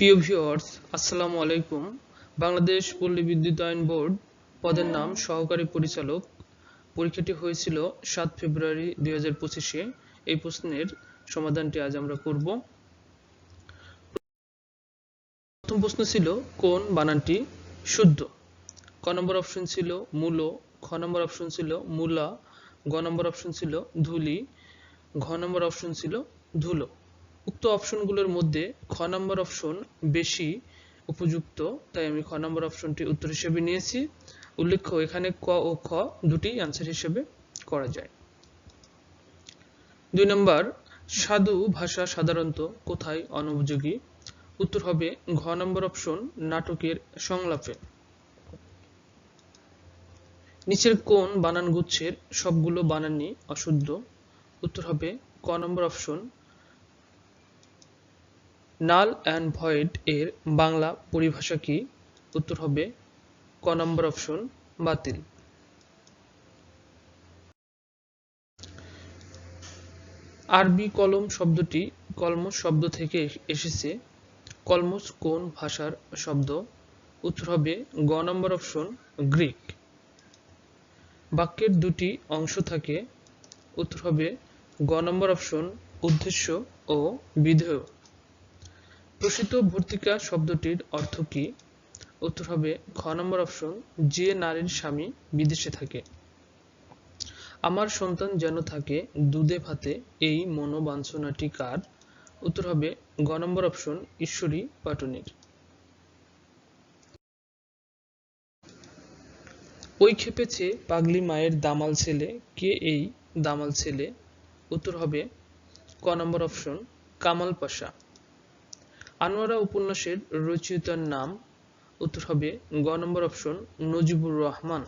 প্রিয় ভিউয়ার্স, আসসালামু আলাইকুম। বাংলাদেশ পল্লী বিদ্যুতায়ন বোর্ড পদের নাম সহকারী পরিচালক। পরীক্ষাটি হয়েছিল সাত ফেব্রুয়ারি দুই হাজার পঁচিশে। এই প্রশ্নের সমাধানটি আজ আমরা করব। প্রথম প্রশ্ন ছিল, কোন বানানটি শুদ্ধ? ক নম্বর অপশন ছিল মূল, খ নম্বর অপশন ছিল মূলা, গ নম্বর অপশন ছিল ধুলি, ঘ নম্বর অপশন ছিল ধুলো। উক্ত অপশনগুলোর মধ্যে খ নম্বর অপশন বেশি উপযুক্ত, তাই আমি খ নম্বর অপশনটি উত্তর হিসেবে নিয়েছি। উল্লেখ্য, এখানে ক ও খ দুটি অ্যান্সার হিসেবে করা যায়। দুই নম্বর, সাধু ভাষা সাধারণত কোথায় অনুপযোগী? উত্তর হবে ঘ নম্বর অপশন নাটকের সংলাপে। নিচের কোন বানান গুচ্ছের সবগুলো বানানই অশুদ্ধ। উত্তর হবে ক নম্বর অপশন নাল অ্যান্ড ভয়েড এর বাংলা পরিভাষা কি? উত্তর হবে ক নম্বর অপশন, বাতিল। আরবি কলম শব্দটি কলমস শব্দ থেকে এসেছে। কলমস কোন ভাষার শব্দ? উত্তর হবে গ নম্বর অপশন, গ্রিক। বাক্যের দুটি অংশ থাকে। উত্তর হবে গ নম্বর অপশন, উদ্দেশ্য ও বিধেয়। প্রসিত ভর্তিকা শব্দটির অর্থ কি? উত্তর হবে খ নম্বর অপশন, যে নারীর স্বামী বিদেশে থাকে। আমার সন্তান যেন থাকে দুধে ভাতে, এই মনোবাঞ্ছনাটি কার? উত্তর হবে গ নম্বর অপশন, ঈশ্বরী পাটনির। ওই খেপেছে পাগলি মায়ের দামাল ছেলে, কে এই দামাল ছেলে? উত্তর হবে, ক নম্বর অপশন, কামাল পাশা। আনোয়ারা উপন্যাসের রচয়িতার নাম, উত্তর হবে গ নম্বর অপশন, নজিবুর রহমান।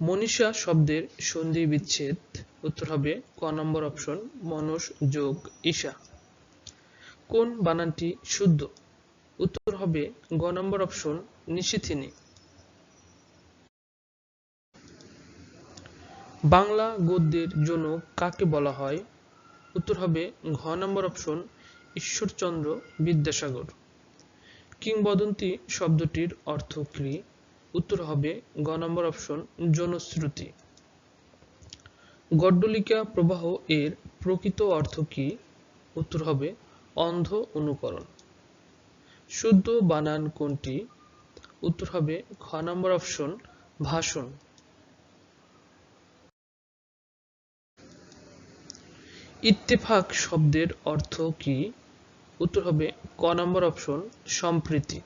মনীষা শব্দের সন্ধি বিচ্ছেদ, উত্তর হবে ক নম্বর অপশন মনস যোগ ঈশা। কোন বানানটি শুদ্ধ? উত্তর হবে গ নম্বর অপশন, নিশিথিনী। বাংলা গদ্যের জন্য কাকে বলা হয়? উত্তর হবে ঘ নম্বর অপশন ঈশ্বরচন্দ্র বিদ্যাসাগর। কিংবদন্তি শব্দটির অর্থ কি? উত্তর হবে গ নম্বর অপশন, জনশ্রুতি। গড্ডলিকা প্রবাহ এর প্রকৃত অর্থ কি? উত্তর হবে অন্ধ অনুকরণ। শুদ্ধ বানান কোনটি? উত্তর হবে খ নম্বর অপশন, ভাষণ। ইত্তেফাক শব্দের অর্থ কি? উত্তর হবে ক নম্বর অপশন, সম্প্রীতি।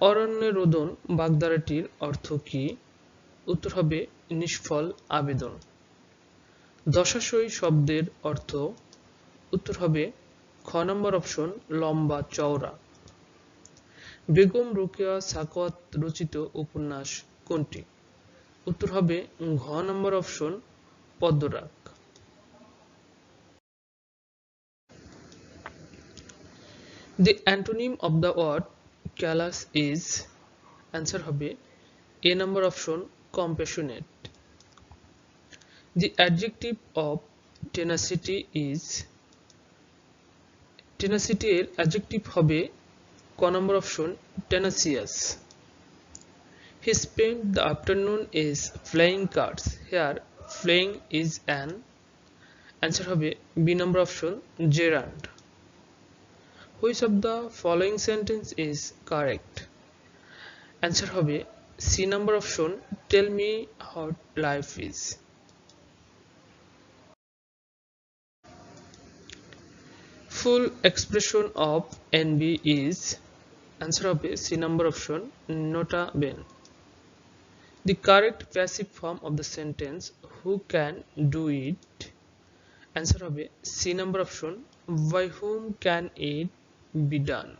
অরণ্য রোদন বাগদারাটির অর্থ কি? উত্তর হবে নিষ্ফল আবেদন। দশাশই শব্দের অর্থ, উত্তর হবে খ নম্বর অপশন, লম্বা চওড়া। বেগম রোকেয়া সাকওয়াত রচিত উপন্যাস কোনটি? উত্তর হবে ঘ নম্বর অপশন, পদ্মরাগ। The antonym of the word callous is answer হবে a number option compassionate. The adjective of tenacity is tenacity এর adjective হবে ক number option tenacious. He spent the afternoon is playing cards. Here playing is an answer হবে b number option gerund. Which of the following sentence is correct? Answer হবে C number option tell me how life is. Full expression of NB is answer হবে C number option nota bene. The correct passive form of the sentence who can do it answer হবে C number option by whom can it be done.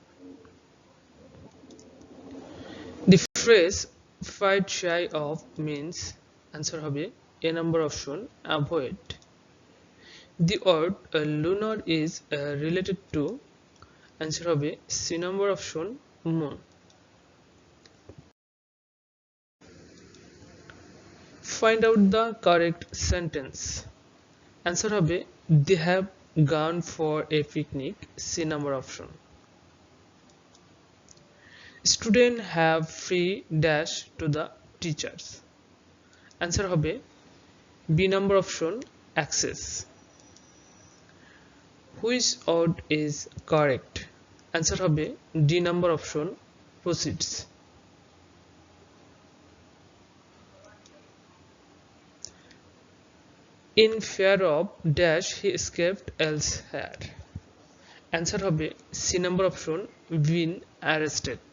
The phrase fight shy of means answer হবে a number option avoid. The word uh, lunar is uh, related to answer হবে C number option moon. Find out the correct sentence. Answer হবে they have gone for a picnic C number option. Student have free dash to the teachers answer হবে B number option access which odd is correct answer হবে D number option proceeds in fear of dash he escaped elsewhere. Answer হবে C number option been arrested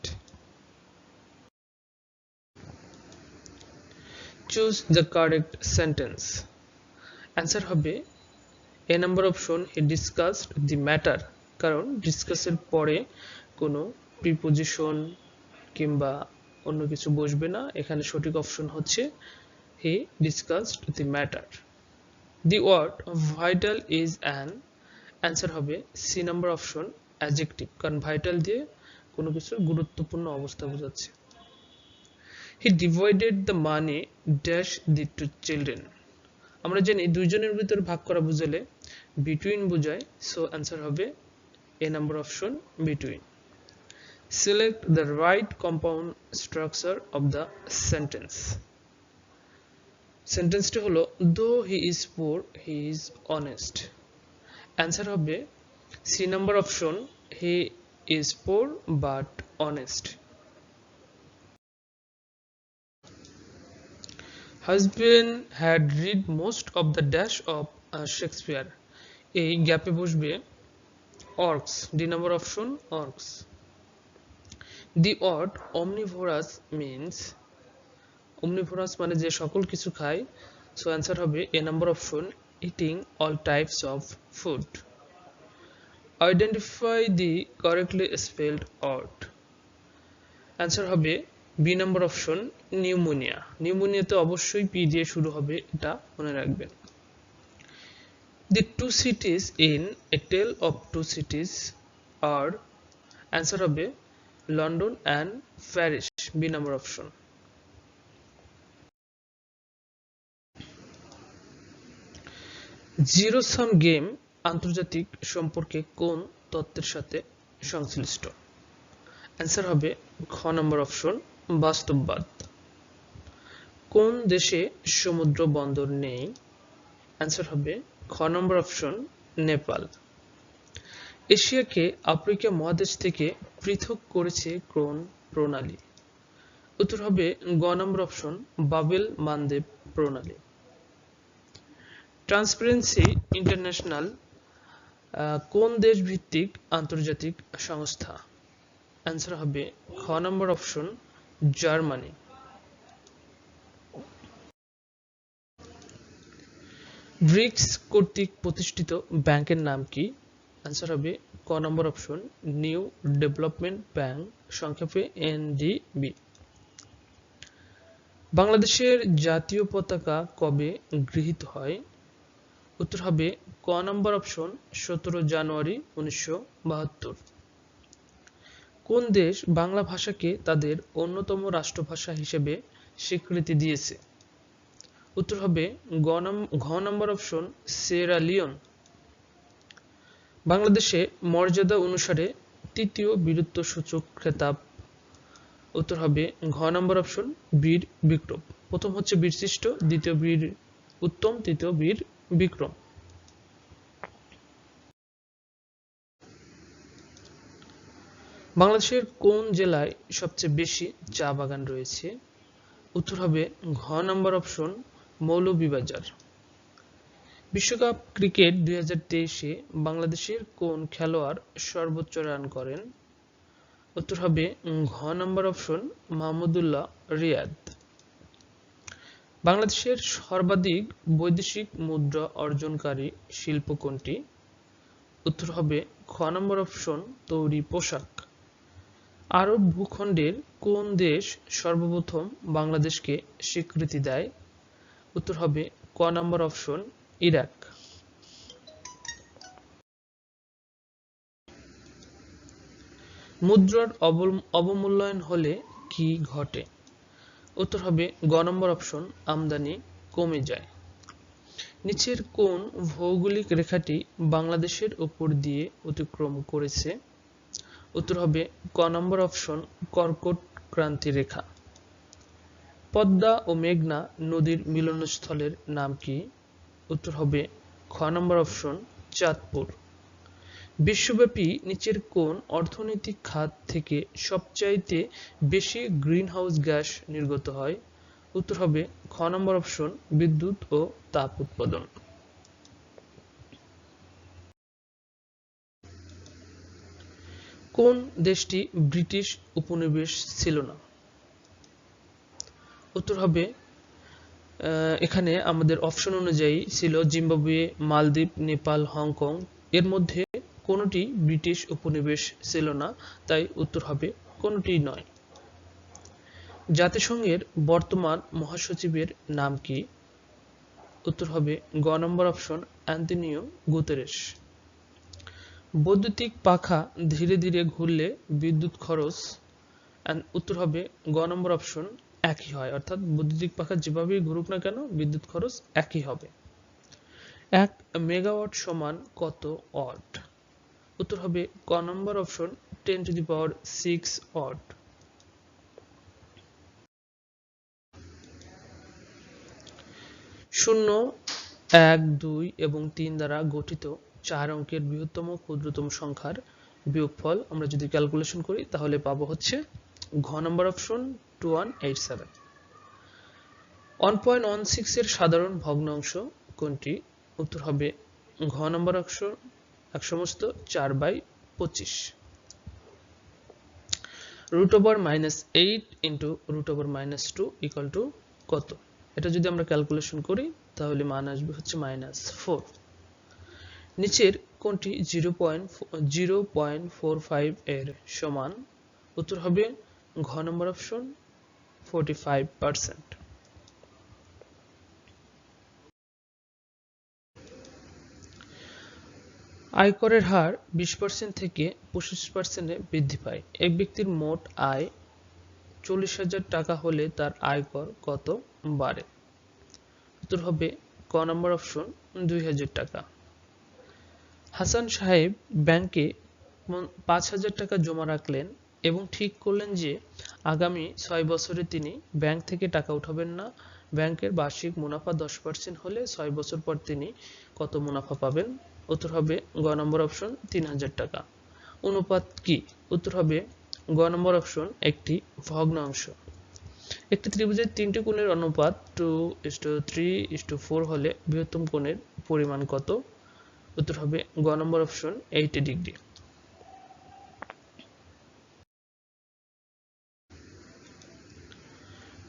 choose the correct sentence answer হবে A number option he discussed the matter কারণ ডিসকাসের পরে কোনো preposition কিংবা অন্য কিছু বসবে না। এখানে সঠিক অপশন হচ্ছে he discussed the matter the word vital is an answer হবে সি নাম্বার অপশন অ্যাজেক্টিভ কারণ ভাইটাল দিয়ে কোনো কিছুর গুরুত্বপূর্ণ অবস্থা বোঝাচ্ছে। He divided the money dash the two children আমরা জানি দুইজনের ভিতরে ভাগ করা বুঝালে বিটুইন বোঝায় সো অ্যান্সার হবে A number option between select the right compound structure of the sentence সেন্টেন্সটি হলো though he is poor he is honest answer হবে C number option he is poor but honest husband had read most of the dash of Shakespeare এই গ্যাপে বসবে works D number option works the word omnivorous means omnivorous মানে যে সকল কিছু খায় so answer হবে A number option eating all types of food identify the correctly spelled word answer হবে বি নাম্বার অপশন নিউমোনিয়া নিউমোনিয়াতে অবশ্যই পি দিয়ে শুরু হবে, এটা মনে রাখবেন। The two cities in a tale of two cities R answer হবে London and Paris B number option zero sum game আন্তর্জাতিক সম্পর্কে কোন তত্ত্বের সাথে সংশ্লিষ্ট? অ্যান্সার হবে খ নম্বর অপশন বাস্তববাদ। কোন দেশে সমুদ্র বন্দর নেই? অ্যান্সার হবে খ নম্বর অপশন নেপাল। এশিয়াকে আফ্রিকা মহাদেশ থেকে পৃথক করেছে কোন প্রণালী। উত্তর হবে গ নম্বর অপশন বাবেল মানদেব প্রণালী। ট্রান্সপারেন্সি ইন্টারন্যাশনাল কোন দেশ ভিত্তিক আন্তর্জাতিক সংস্থা? অ্যান্সার হবে খ নম্বর অপশন জার্মানি। ব্রিক্স কর্তৃক প্রতিষ্ঠিত ব্যাংকের নাম কি? অ্যান্সার হবে ক number option new development bank সংক্ষেপে এনডিবি বাংলাদেশের জাতীয় পতাকা কবে গৃহীত হয়? উত্তর হবে ক নম্বর অপশন সতেরো জানুয়ারি উনিশশো বাহাত্তর। কোন দেশ বাংলা ভাষাকে তাদের অন্যতম রাষ্ট্রভাষা হিসেবে স্বীকৃতি দিয়েছে? উত্তর হবে ঘ নম্বর অপশন সেরা লিওন বাংলাদেশে মর্যাদা অনুসারে তৃতীয় বীরত্ব সূচক খেতাব। উত্তর হবে ঘ নম্বর অপশন বীর বিক্রম। প্রথম হচ্ছে বীরশ্রেষ্ঠ দ্বিতীয় বীর উত্তম, তৃতীয় বীর বিক্রম। বাংলাদেশের কোন জেলায় সবচেয়ে বেশি চা বাগান রয়েছে? উত্তর হবে ঘ নম্বর অপশন মৌলভীবাজার। বিশ্বকাপ ক্রিকেট দুই হাজার তেইশে বাংলাদেশের কোন খেলোয়াড় সর্বোচ্চ রান করেন? উত্তর হবে ঘ নম্বর অপশন মাহমুদুল্লাহ রিয়াদ। বাংলাদেশের সর্বাধিক বৈদেশিক মুদ্রা অর্জনকারী শিল্প কোনটি? উত্তর হবে খ নম্বর অপশন তৈরি পোশাক। আরব ভূখণ্ডের কোন দেশ সর্বপ্রথম বাংলাদেশকে স্বীকৃতি দেয়? উত্তর হবে ক নম্বর অপশন ইরাক। মুদ্রার অবমূল্যায়ন হলে কি ঘটে? উত্তর হবে গ নম্বর অপশন আমদানি কমে যায়। নিচের কোন ভৌগোলিক রেখাটি বাংলাদেশের উপর দিয়ে অতিক্রম করেছে? উত্তর হবে ক নম্বর অপশন কর্কট ক্রান্তি রেখা। পদ্মা ও মেঘনা নদীর মিলনস্থলের নাম কি? উত্তর হবে খ নম্বর অপশন, চাঁদপুর। বিশ্বব্যাপী নিচের কোন অর্থনৈতিক খাত থেকে সবচাইতে বেশি গ্রিনহাউস গ্যাস নির্গত হয়। উত্তর হবে খ নম্বর অপশন, বিদ্যুৎ ও তাপ উৎপাদন। কোন দেশটি ব্রিটিশ উপনিবেশ ছিল না? উত্তর হবে এখানে আমাদের অপশন অনুযায়ী ছিল জিম্বাবুয়ে, মালদ্বীপ, নেপাল, হংকং। এর মধ্যে কোনোটি ব্রিটিশ উপনিবেশ ছিল না, তাই উত্তর হবে কোনোটি নয়। জাতিসংঘের বর্তমান মহাসচিবের নাম কি? উত্তর হবে গ নম্বর অপশন অ্যান্টনিও গুতেরেস বৈদ্যুতিক পাখা ধীরে ধীরে ঘুরলে বিদ্যুৎ খরচ উত্তর হবে গ নম্বর অপশন একই হয়। অর্থাৎ বৈদ্যুতিক পাখা যেভাবেই ঘুরুক না কেন, বিদ্যুৎ খরচ একই হবে। এক মেগাওয়াট সমান কত ওয়াট? উত্তর হবে ক number option ten to the power six watt. শূন্য, এক, দুই এবং তিন দ্বারা গঠিত চার অঙ্কের বৃহত্তম ক্ষুদ্রতম সংখ্যার বিয়োগফল আমরা যদি ক্যালকুলেশন করি, তাহলে পাবো হচ্ছে ঘ number option two one eight seven one point one six এর সাধারণ ভগ্নাংশ কোনটি? উত্তর হবে ঘ নম্বর অপশন এক সমস্ত চার বাই পঁচিশ। Root over minus eight into root over minus two equal to কত? এটা যদি আমরা ক্যালকুলেশন করি, তাহলে মান আসবে হচ্ছে মাইনাস ফোর নিচের কোনটি? Zero point zero point four five এর সমান। উত্তর হবে ঘ number option forty five percent আয়করের হার বিশ পার্সেন্ট থেকে পঁচিশ পার্সেন্টে বৃদ্ধি পায়। এক ব্যক্তির মোট আয় চল্লিশ হাজার টাকা হলে তার আয়কর কত? বাড়ে উত্তর হবে ক নম্বর অপশন, দুই হাজার টাকা। হাসান সাহেব ব্যাংকে পাঁচ হাজার টাকা জমা রাখলেন এবং ঠিক করলেন যে আগামী ছয় বছরে তিনি ব্যাংক থেকে টাকা উঠাবেন না। ব্যাংকের বার্ষিক মুনাফা দশ পার্সেন্ট হলে ছয় বছর পর তিনি কত মুনাফা পাবেন? উত্তর হবে গ নম্বর অপশন তিন হাজার টাকা। অনুপাত কি? উত্তর হবে গ নম্বর অপশন একটি ভগ্নাংশ। একটি ত্রিভুজের তিনটি কোণের অনুপাত two is to three is to four হলে বৃহত্তম কোণের পরিমাণ কত? উত্তর হবে গ নম্বর অপশন এইটি ডিগ্রি।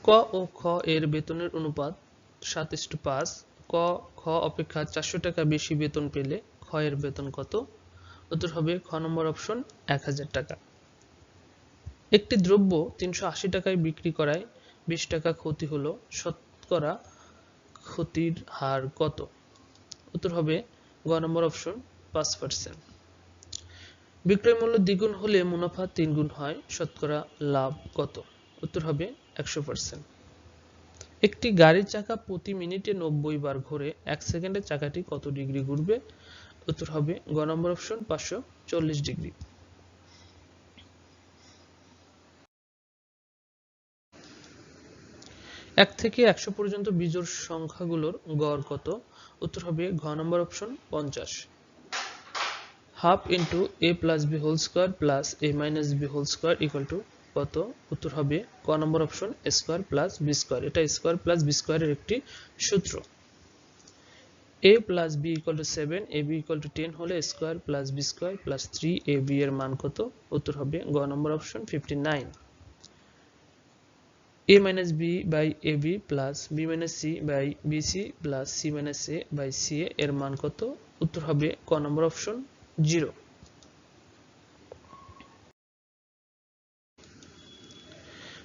ক ও খ এর বেতনের অনুপাত সাত ইস্টু পাঁচ। ক, খ অপেক্ষা চারশো টাকা বেশি বেতন পেলে খ এর বেতন কত? উত্তর হবে খ নম্বর অপশন এক হাজার টাকা। একটি দ্রব্য তিনশো আশি টাকায় বিক্রি করায় বিশ টাকা ক্ষতি হলো, শতকরা ক্ষতির হার কত? উত্তর হবে গ নম্বর অপশন পাঁচ পার্সেন্ট। বিক্রয় মূল্য দ্বিগুণ হলে মুনাফা তিনগুণ হয়, শতকরা লাভ কত? উত্তর হবে একশো পার্সেন্ট একটি গাড়ির চাকা প্রতি মিনিটে নব্বই বার ঘুরে, এক সেকেন্ডে চাকাটি কত ডিগ্রি ঘুরবে? উত্তর হবে, গ নম্বর অপশন, পাঁচশো চল্লিশ ডিগ্রি। এক থেকে একশো পর্যন্ত বিজোড় সংখ্যাগুলোর গড় কত? উত্তর হবে, ঘ নম্বর অপশন, পঞ্চাশ। Half into A plus B whole square plus A minus B whole square equal to কত? উত্তর হবে ক number option square plus B square এটা স্কোয়ার প্লাস বি স্কোয়ারের একটি সূত্র। a plus B equal to seven A B equal to ten হলে square plus B square plus three A B এর মান কত? উত্তর হবে গ number option fifty nine a minus b by ab plus b minus c by bc plus c minus a by ca এর মান কত? উত্তর হবে ক নম্বর অপশন জিরো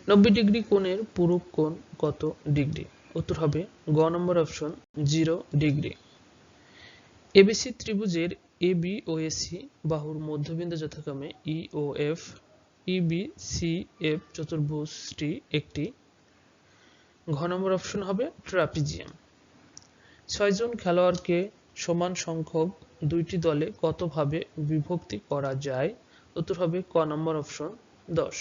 নব্বই ডিগ্রি কোণের পূরক কোণ কত ডিগ্রি? উত্তর হবে গ number option, zero degree. ABC ত্রিভুজের এ, বি ও এসি বাহুর মধ্যবিন্দু যথাক্রমে ই ও এফ ইবি সি, এফ চতুর্ভুজটি একটি। ঘ নম্বর অপশন হবে ট্রাপিজিয়াম। ছয়জন খেলোয়াড়কে সমান সংখ্যক দুইটি দলে কতভাবে বিভক্তি করা যায়? উত্তর হবে ক নম্বর অপশন, দশ।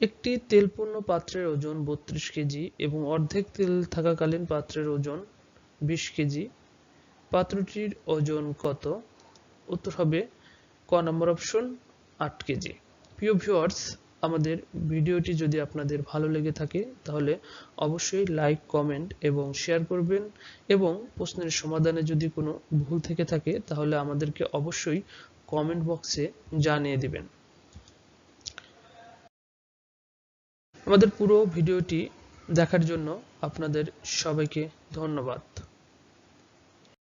একটি তেলপূর্ণ পাত্রের ওজন বত্রিশ কেজি এবং অর্ধেক তেল থাকাকালীন পাত্রের ওজন বিশ কেজি। পাত্রটির ওজন কত? উত্তর হবে ক নম্বর অপশন, আট কেজি। প্রিয় ভিউয়ার্স আমাদের ভিডিওটি যদি আপনাদের ভালো লেগে থাকে, তাহলে অবশ্যই লাইক কমেন্ট এবং শেয়ার করবেন এবং প্রশ্নের সমাধানে যদি কোনো ভুল থেকে থাকে, তাহলে আমাদেরকে অবশ্যই কমেন্ট বক্সে জানিয়ে দিবেন। আমাদের পুরো ভিডিওটি দেখার জন্য আপনাদের সবাইকে ধন্যবাদ।